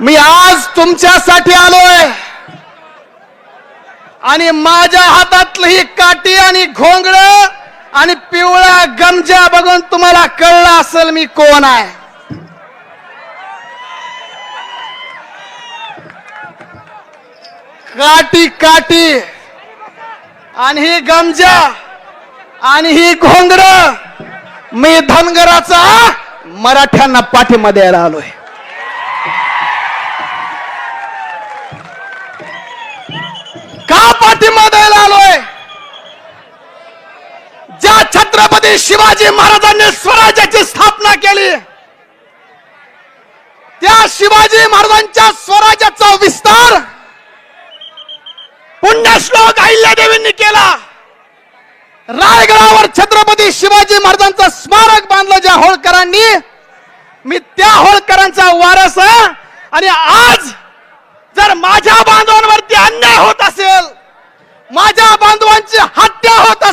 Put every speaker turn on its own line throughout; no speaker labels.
मी आज तुमच्यासाठी आलोय. आणि माझ्या हातातली ही काठी आणि घोंगड आणि पिवळ्या गमजा बघून तुम्हाला कळलं असेल मी कोण आहे. काटी काठी आणि ही गमजा आणि ही घोंगड मी धनगराचा मराठ्यांना पाठिंबा द्यायला आलोय. छत्रपती शिवाजी महाराजांनी स्वराज्याची स्थापना केली त्या शिवाजी महाराजांच्या स्वराज्याचा विस्तार पुण्यश्लोक अहिल्यादेवींनी केला रायगडावर छत्रपती शिवाजी महाराजांचं स्मारक बांधलं ज्या होळकरांनी मी त्या होळकरांचा वारस आहे. आणि आज जर माझ्या बांधवांवरती अन्याय होत असेल माझ्या बांधवांची हत्या होत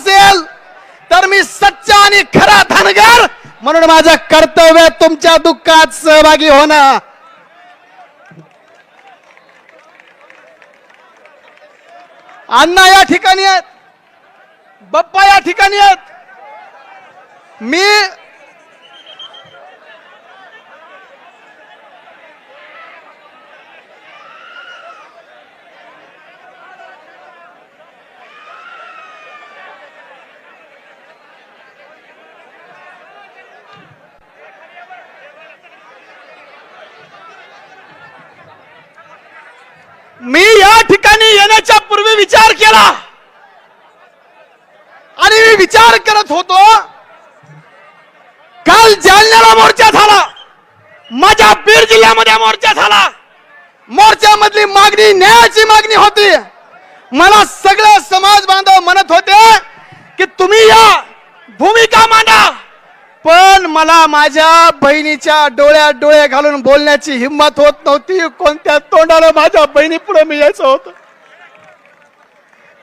मी खरा धनगर म्हणून माझं कर्तव्य तुमच्या दुःखात सहभागी होणं. अण्णा या ठिकाणी आहेत. बाप्पा या ठिकाणी आहेत. मी मी या ठिकाणी येण्याच्या पूर्वी विचार केला. आणि मी विचार करत होतो काल जालन्याला मोर्चा झाला. माझ्या बीड जिल्ह्यामध्ये मोर्चा झाला. मोर्चामधली मागणी न्यायाची मागणी होती. मला सगळे समाज बांधव म्हणत होते की तुम्ही या भूमी मला माझ्या बहिणीच्या डोळ्यात डोळे घालून बोलण्याची हिंमत होत नव्हती. कोणत्या तोंडानं माझ्या बहिणी पुढे मी यायचं होतं?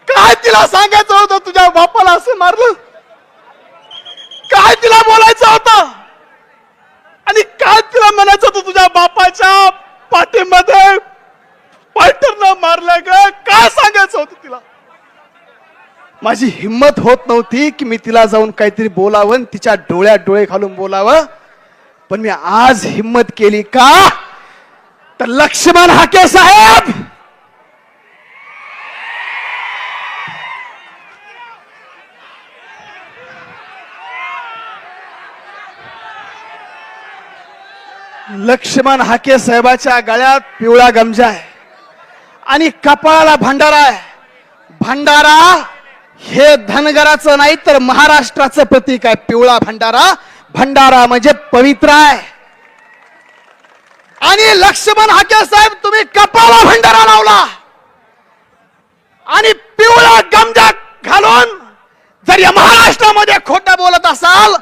काय तिला सांगायचं होतं? तुझ्या बापाला असं मारलं? काय तिला बोलायचं होतं? आणि काय तिला म्हणायचं होतं? तुझ्या बापाच्या पाठीमध्ये पायटरनं मारलं ग. काय सांगायचं होतं तिला? माझी हिंमत होत नव्हती की मी तिला जाऊन काहीतरी बोलावं आणि तिच्या डोळ्यात डोळे घालून बोलावं. पण मी आज हिंमत केली का? तर लक्ष्मण हाके साहेब! लक्ष्मण हाके साहेबाच्या गळ्यात पिवळा गमजा आहे आणि कपाळाला भंडारा आहे. भंडारा हे धनगराचं नाही तर महाराष्ट्राचं प्रतीक आहे पिवळा भंडारा. भंडारा म्हणजे पवित्र आहे. आणि लक्ष्मण हाके साहेब तुम्ही कपाळा भंडारा लावला. आणि पिवळा गमजा घालून जर या महाराष्ट्रामध्ये खोटं बोलत असाल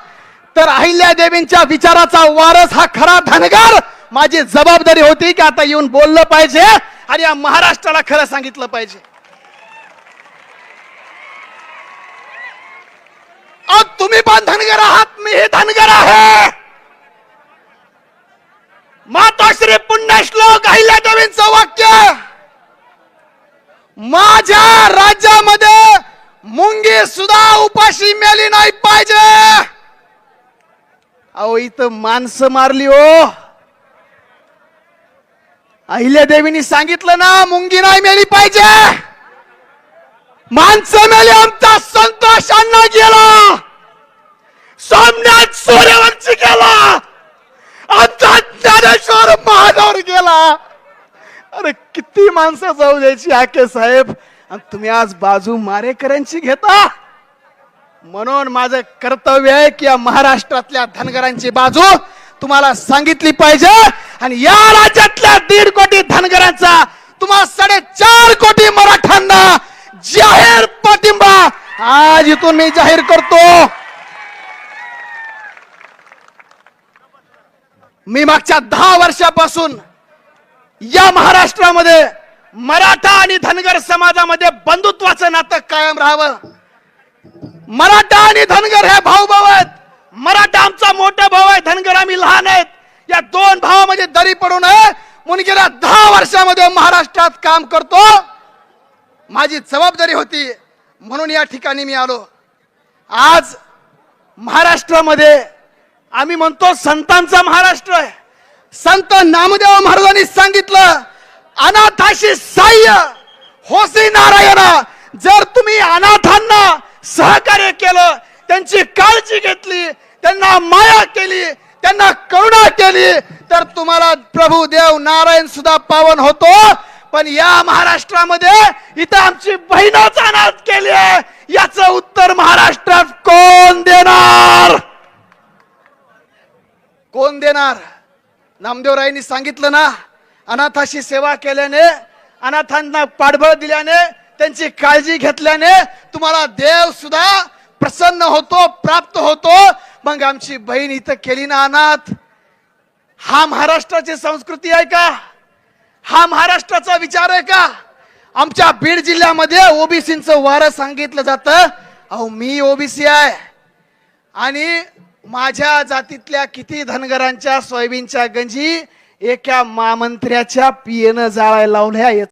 तर अहिल्या देवींच्या विचाराचा वारस हा खरा धनगर. माझी जबाबदारी होती की आता येऊन बोललं पाहिजे आणि या महाराष्ट्राला खरं सांगितलं पाहिजे. आज तुम्ही पण धनगर आहात मी हे धनगर आहे. मातोश्री पुण्यश्लोक अहिल्या देवींच वाक्य. माझ्या राज्यामध्ये मुंगी सुद्धा उपाशी मेली नाही पाहिजे. अहो इथं माणसं मारली हो. अहिल्या देवीनी सांगितलं ना मुंगी नाही मेली पाहिजे. माणसं मेली आमचा संतोष अण्णा गेला. सोमनाथ सूर्यवंशी गेला. आमचा ज्ञानेश्वर महादेवर गेला. अरे किती माणसं जाऊ द्यायची आके साहेब. आणि तुम्ही आज बाजू मारेकऱ्यांची घेता. म्हणून माझं कर्तव्य आहे की या महाराष्ट्रातल्या धनगरांची बाजू तुम्हाला सांगितली पाहिजे. आणि या राज्यातल्या दीड कोटी धनगर तुम्हाला साडेचार कोटी मराठ्यांना जाहीर पाठिंबा आज इथून मी जाहीर करतो मी मागच्या दहा वर्षापासून या महाराष्ट्रामध्ये मराठा आणि धनगर समाजामध्ये बंधुत्वाचं नातं कायम राहावं. मराठा आणि धनगर हे भाऊ भाऊ आहेत. मराठा आमचा मोठा भाऊ आहे धनगर आम्ही लहान आहेत. या दोन भावामध्ये दरी पडू नये. म्हणून गेल्या दहा वर्षामध्ये महाराष्ट्रात काम करतो. माझी जबाबदारी होती म्हणून या ठिकाणी मी आलो. आज महाराष्ट्रामध्ये आम्ही म्हणतो संतांचा महाराष्ट्र आहे. संत नामदेव महाराजांनी सांगितलं अनाथाशी साह्य होसी नारायणा. जर तुम्ही अनाथांना सहकार्य केलं त्यांची काळजी घेतली त्यांना माया केली त्यांना करुणा केली तर तुम्हाला प्रभू देव नारायण सुद्धा पावन होतो. पण या महाराष्ट्रामध्ये इथं आमची बहिणच अनाथ केली आहे. याचं उत्तर महाराष्ट्रात कोण देणार? कोण देणार? नामदेवरायांनी सांगितलं ना अनाथाशी सेवा केल्याने अनाथांना पाठबळ दिल्याने त्यांची काळजी घेतल्याने तुम्हाला देव सुद्धा प्रसन्न होतो प्राप्त होतो. मग आमची बहीण इथं केली ना अनाथ? हा महाराष्ट्राची संस्कृती आहे का? हा महाराष्ट्राचा विचार आहे का? आमच्या बीड जिल्ह्यामध्ये ओबीसीचं वारं सांगितलं जातं. अहो मी ओबीसी आहे. आणि माझ्या जातीतल्या किती धनगरांच्या सोयाबीनच्या गंजी एका महामंत्र्याच्या पियेनं जाळायला लावल्या